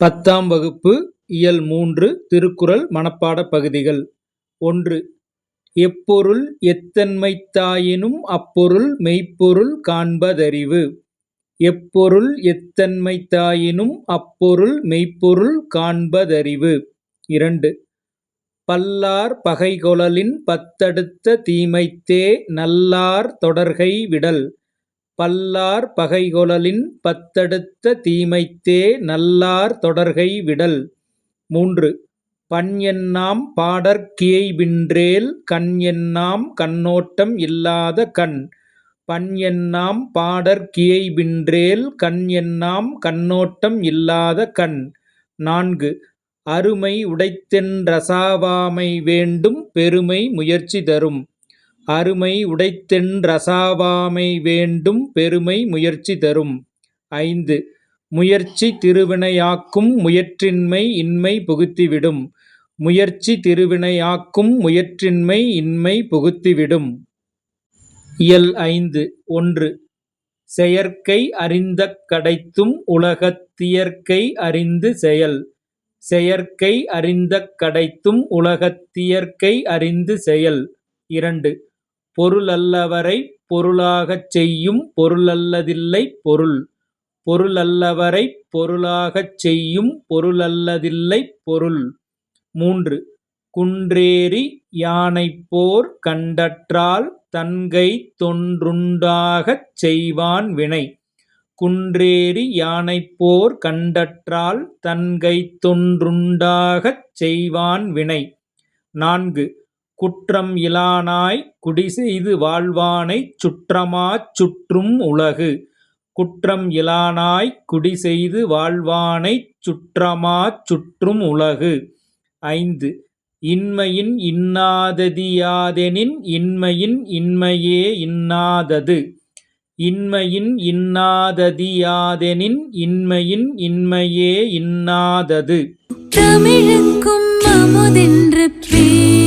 பத்தாம் வகுப்பு இயல் மூன்று திருக்குறள் மனப்பாடப் பகுதிகள். ஒன்று எப்பொருள் எத்தன்மைத்தாயினும் அப்பொருள் மெய்ப்பொருள் காண்பதறிவு. எப்பொருள் எத்தன்மைத்தாயினும் அப்பொருள் மெய்ப்பொருள் காண்பதறிவு. இரண்டு பல்லார் பகைகொழலின் பத்தடுத்த தீமைத்தே நல்லார் தொடர்கை விடல். பல்லார் பகைகொளலின் பத்தடுத்த தீமைத்தே நல்லார் தொடர்கை விடல். மூன்று. பண்என்னாம் பாடற் கியைபின்றேல் கண்என்னாம் கண்ணோட்டம் இல்லாத கண். பண்என்னாம் பாடற் கியைபின்றேல் கண்என்னாம் கண்ணோட்டம் இல்லாத கண். நான்கு. அருமை உடைத்தென் றசாவாமை வேண்டும் பெருமை முயற்சி தரும். அருமை உடைத்தென் ரசாவாமை வேண்டும் பெருமை முயற்சி தரும். ஐந்து முயற்சி திருவினையாக்கும் முயற்றின்மை இன்மை புகுத்திவிடும். முயற்சி திருவினையாக்கும் முயற்றின்மை இன்மை புகுத்திவிடும். இயல் ஐந்து ஒன்று செயற்கை அறிந்தக் கடைத்தும் உலகத் தியற்கை அறிந்து செயல். செயற்கை அறிந்தக் கடைத்தும் உலகத் தியற்கை அறிந்து செயல். இரண்டு பொருளல்லவரைப் பொருளாகச் செய்யும் பொருளல்லதில்லை பொருள். பொருளல்லவரை பொருளாகச் செய்யும் பொருளல்லதில்லை பொருள். மூன்று. குன்றேறி யானைப்போர் கண்டற்றால் தன்கை தொன்றுண்டாகச் செய்வான் வினை. குன்றேறி யானைப்போர் கண்டற்றால் தன்கை தொன்றுண்டாகச் செய்வான் வினை. நான்கு. குற்றம் இலானாய் குடிசெய்து வாழ்வானைச் சுற்றமாச் சுற்றும் உலகு. குற்றம் இலானாய் குடிசெய்து வாழ்வானைச் சுற்றமாச் சுற்றும் உலகு. ஐந்து. இன்மையின் இன்னாததியாதெனின் இன்மையின் இன்மையே இன்னாதது. இன்மையின் இன்னாததியாதெனின் இன்மையின் இன்மையே இன்னாதது. தமிழுக்கும் அமுதென்று பேர்